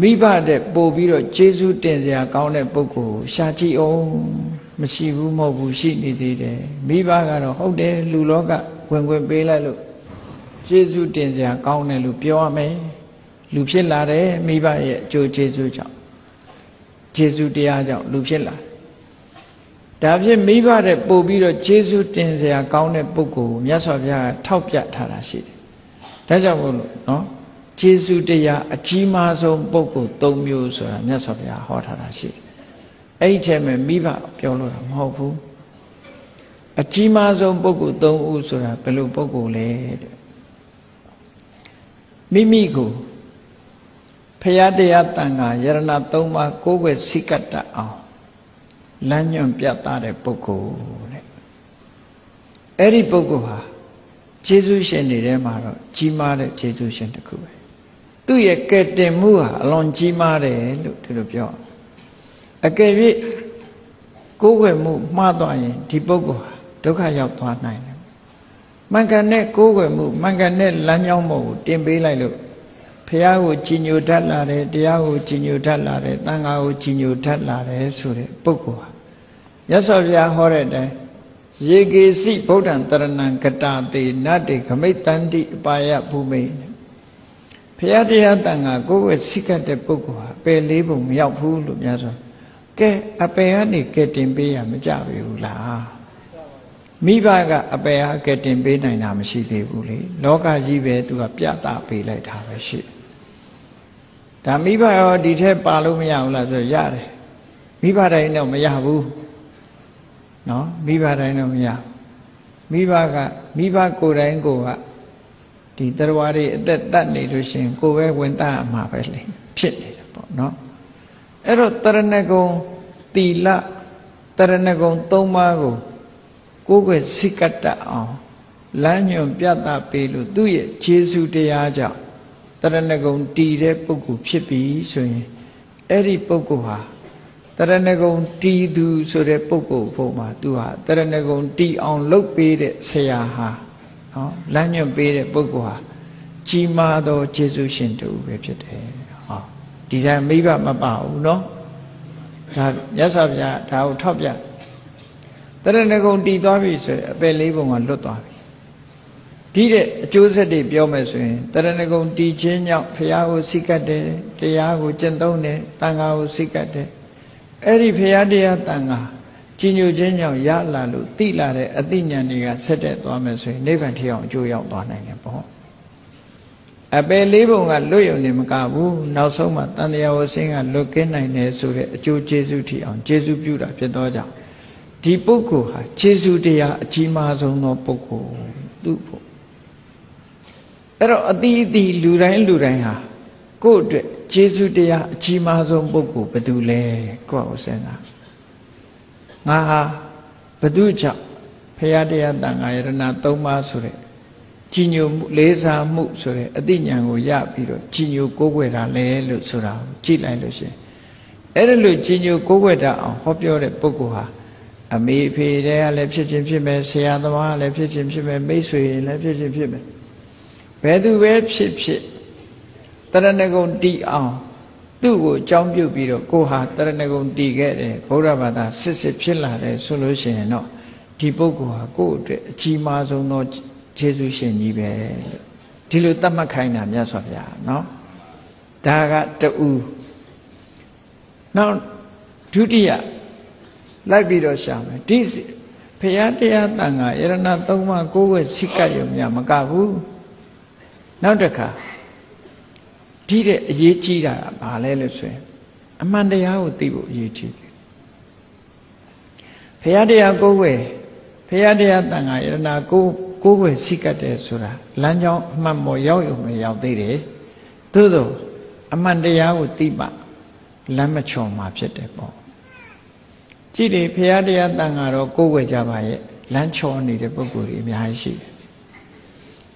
မိဘတဲ့ပို့ပြီးတော့ကျေးဇူးတင်စရာကောင်းတဲ့ပုဂ္ဂိုလ်ကိုရှာကြည့်အောင်မရှိဘူးမဟုတ်ဘူးရှိနေသေးတယ်မိဘကတော့ဟုတ်တယ်လူလောကဝင်ဝင်ပေးလိုက်လို့ကျေးဇူးတင်စရာကောင်းတယ်လို့ပြောရမယ်လူဖြစ်လာတယ်မိဘရဲ့အကျိုးကျေးဇူးကြောင့်ကျေးဇူးတရားကြောင့်လူဖြစ်လာဒါဖြစ်မိဘတဲ့ပို့ပြီးတော့ကျေးဇူးတင်စရာကောင်းတဲ့ပုဂ္ဂိုလ်ကိုမြတ်စွာဘုရားကထောက်ပြထားတာရှိတယ်ဒါကြောင့်မို့လို့နော် ကျေးဇူးတရားအကြီးမားဆုံးပုဂ္ဂိုလ်၃မျိုးဆိုတာမြတ်စွာဘုရားဟောထားတာရှိတယ်အဲ့ဒီထဲမှာမိဘပြောလို့တာမဟုတ်ဘူးအကြီးမားဆုံးပုဂ္ဂိုလ်၃ဦးဆိုတာဘယ်လိုပုဂ္ဂိုလ်လဲတဲ့မိမိကိုဖရာတရားတန်ခါယရဏ၃ပါးကိုးကွယ်စိကတ်တတ်အောင်လမ်းညွှန်ပြသတဲ့ပုဂ္ဂိုလ်တဲ့အဲ့ဒီပုဂ္ဂိုလ်ဟာကျေးဇူးရှင်တွေထဲမှာတော့ကြီးမားတဲ့ကျေးဇူးရှင်တစ်ခုပဲ သူ့ရဲ့ကဲ့တင်မှုဟာအလွန်ကြီးမားတယ်လို့ဒီလိုပြောအကယ်၍ကိုယ်ွယ်မှုမှားသွားရင်ဒီပုဂ္ဂိုလ်ဟာဒုက္ခရောက်သွားနိုင်တယ်မှန်ကန်တဲ့ကိုယ်ွယ်မှုမှန်ကန်တဲ့လမ်းကြောင်းပေါ်ကိုတင်ပေးလိုက်လို့ဖះကိုကြည်ညိုတတ်လာတယ်တရားကိုကြည်ညိုတတ်လာတယ်တန်ခါကိုကြည်ညိုတတ်လာတယ်ဆိုတဲ့ပုဂ္ဂိုလ်ဟာမြတ်စွာဘုရားဟောတဲ့အတိုင်းယေကေစီဗုဒ္ဓံတရဏံကတာတေနတ္တေခမိတ်တန္တိအပါယဘူမိတ် ဖះတရားတန်ခါကိုယ်ဝဲစိကတ်တဲ့ပုဂ္ဂိုလ်ဟာပယ်လေးပုံမရောက်ဘူးလို့များစွာကဲအပယ်ကနေကဲတင်ပေးရမကြပြီဘူးလားမိဘကအပယ်ဟာကဲတင်ပေးနိုင်တာမရှိသေးဘူးလေလောကကြီးပဲသူကပြတာပေးလိုက်တာပဲရှိတယ်ဒါမိဘရောဒီထက်ပါလို့မရဘူးလားဆိုရတယ်မိဘတိုင်းတော့မရဘူးနော်မိဘတိုင်းတော့မရမိဘကမိဘကိုယ်တိုင်းကိုက ဒီတရားတွေအသက်တတ်နေလို့ရှိရင်ကိုယ်ပဲဝင်တတ်မှာပဲလေဖြစ်နေတယ်ပေါ့နော်အဲ့တော့တရဏဂုံတီလတရဏဂုံ၃ပါးကိုကိုယ်ွယ်စိကတတ်အောင်လမ်းညွန်ပြသပေးလို့သူ့ရဲ့ခြေဆုတရားကြောင့်တရဏဂုံတည်တဲ့ပုဂ္ဂိုလ်ဖြစ်ပြီဆိုရင်အဲ့ဒီပုဂ္ဂိုလ်ဟာတရဏဂုံတည်သူဆိုတဲ့ပုဂ္ဂိုလ်ဘုံမှာသူဟာတရဏဂုံတည်အောင်လုပ်ပေးတဲ့ဆရာဟာ နော်လမ်းညွှန်ပေးတဲ့ပုဂ္ဂိုလ်ဟာကြီးမားသောကျေးဇူးရှင်တူပဲဖြစ်တယ်ဟောဒီတိုင်းမိဘမပါဘူးနော်ဒါမြတ်စွာဘုရားဒါကိုထောက်ပြတရဏဂုံတည်သွားပြီဆိုရင်အပယ်လေးပုံကလွတ်သွားပြီဒီတဲ့အကျိုးဆက်တွေပြောမယ်ဆိုရင်တရဏဂုံတည်ခြင်းကြောင့်ဘုရားကိုစိတ်ကတ်တယ်တရားကိုကျင့်သုံးတယ်တန်ခါကိုစိတ်ကတ်တယ်အဲ့ဒီဘုရားတရားတန်ခါ ကြီးညိုခြင်းကြောင့်ရလာလို့တိလာတဲ့အသိဉာဏ်တွေကဆက်တက်သွားမယ်ဆိုရင်နိဗ္ဗာန်ထီအောင်အကျိုးရောက်သွားနိုင်တယ်ပေါ့အပယ်လေးပုံကလွတ်ယုံနေမကဘူးနောက်ဆုံးမှတန်တရားဝဆင်းကလွတ်ကင်းနိုင်တယ်ဆိုတဲ့အကျိုးကျေးဇူးထီအောင်ကျေးဇူးပြုတာဖြစ်သောကြောင့်ဒီပုဂ္ဂိုလ်ဟာကျေးဇူးတရားအကြီးမားဆုံးသောပုဂ္ဂိုလ်သူ့ဖို့အဲ့တော့အတိအသီလူတိုင်းလူတိုင်းဟာကိုယ့်အတွက်ကျေးဇူးတရားအကြီးမားဆုံးပုဂ္ဂိုလ်ဘယ်သူလဲကိုယ့်အစဉ်းစား ငါဟာဘသူကြောင့်ဖရာတရားတန်ခါယရဏ၃ပါးဆိုတဲ့ကြီးညိုမှုလေးစားမှုဆိုတဲ့အသိဉာဏ်ကိုရပြီးတော့ကြီးညိုကိုးကွယ်တာလဲလို့ဆိုတာကိုကြည့်လိုက်လို့ရှင်အဲ့ဒါလို့ကြီးညိုကိုးကွယ်တာအောင်ဟောပြောတဲ့ပုဂ္ဂိုလ်ဟာအမေဖေတဲ့ကလည်းဖြစ်ခြင်းဖြစ်မယ်ဆရာသမားကလည်းဖြစ်ခြင်းဖြစ်မယ်မိတ်ဆွေလည်းဖြစ်ခြင်းဖြစ်မယ်ဘယ်သူပဲဖြစ်ဖြစ်တရဏဂုံတီအောင် သူ့ကိုအကြောင်းပြုပြီးတော့ကိုဟာတရဏဂုံတီခဲ့တယ်ဗုဒ္ဓဘာသာစစ်စစ်ဖြစ်လာတယ်ဆိုလို့ရှိရင်တော့ဒီပုဂ္ဂိုလ်ဟာကိုယ့်အတွက်အကြီးမားဆုံးသောယေရှုရှင်ကြီးပဲလို့ဒီလိုသတ်မှတ်ခိုင်းတာမြတ်စွာဘုရားเนาะဒါကတူနောက်ဒုတိယလိုက်ပြီးတော့ရှာမယ်ဒီဖရာတရားတန်ခါယရဏသုံးပါးကိုယ်ဝဲစိတ်ကပ်ရုံများမကဘူးနောက်တစ်ခါ ဒီတဲ့အရေးကြီးတာကဘာလဲလို့ဆိုရင်အမှန်တရားကိုသိဖို့အရေးကြီးတယ်ဖရာတရားကိုယ်ဝဲဖရာတရားတန်ခါယရဏကိုကိုယ်ဝဲစိတ်ကပ်တယ်ဆိုတာလမ်းကြောင်းအမှန်ပေါ်ရောက်ရုံနဲ့ရောက်သေးတယ်သို့သောအမှန်တရားကိုသိမှလမ်းမချော်မှာဖြစ်တယ်ပေါ့ကြည့်တယ်ဖရာတရားတန်ခါတော့ကိုယ်ဝဲကြပါရဲ့လမ်းချော်နေတဲ့ပုဂ္ဂိုလ်တွေအများကြီးရှိတယ်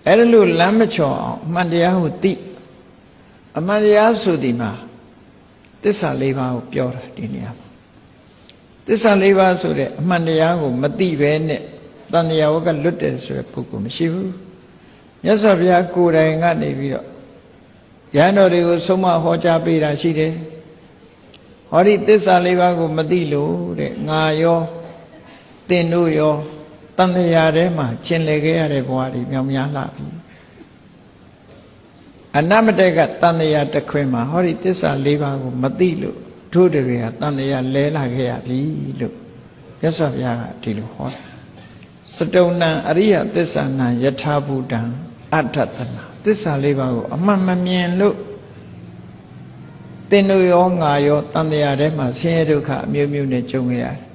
အဲ့ဒါလို့လမ်းမချော်အောင်အမှန်တရားကိုသိ အမှန်တရားဆိုဒီမှာသစ္စာလေးပါးကိုပြောတာဒီနေရာမှာသစ္စာလေးပါးဆိုတဲ့အမှန်တရားကိုမသိဘဲနဲ့တန်တရားဝကလွတ်တယ်ဆိုတဲ့ပုဂ္ဂိုလ်မရှိဘူးမြတ်စွာဘုရားကိုယ်တိုင်ကနေပြီးတော့ရဟန်းတော်တွေကိုဆုံးမဟောကြားပေးတာရှိတယ်ဟောဒီသစ္စာလေးပါးကိုမသိလို့တဲ့ငါရောတင်တို့ရောတန်တရားထဲမှာကျင်လည်ခဲ့ရတဲ့ဘဝတွေမြောင်များလှပြီ အနမတက်ကတန်တရားတစ်ခွင်မှာဟောဒီသစ္စာလေးပါးကိုမသိလို့တို့တွေကတန်တရားလဲလာခဲ့ရပြီလို့မြတ်စွာဘုရားကဒီလိုဟောတာစတုံဏံအရိယသစ္စာနာယထာဘူတံအဋ္ဌတနာသစ္စာလေးပါးကိုအမှန်မမြင်လို့တင်တို့ရောငါရောတန်တရားထဲမှာဆင်းရဲဒုက္ခအမျိုးမျိုးနဲ့ကြုံရရတယ်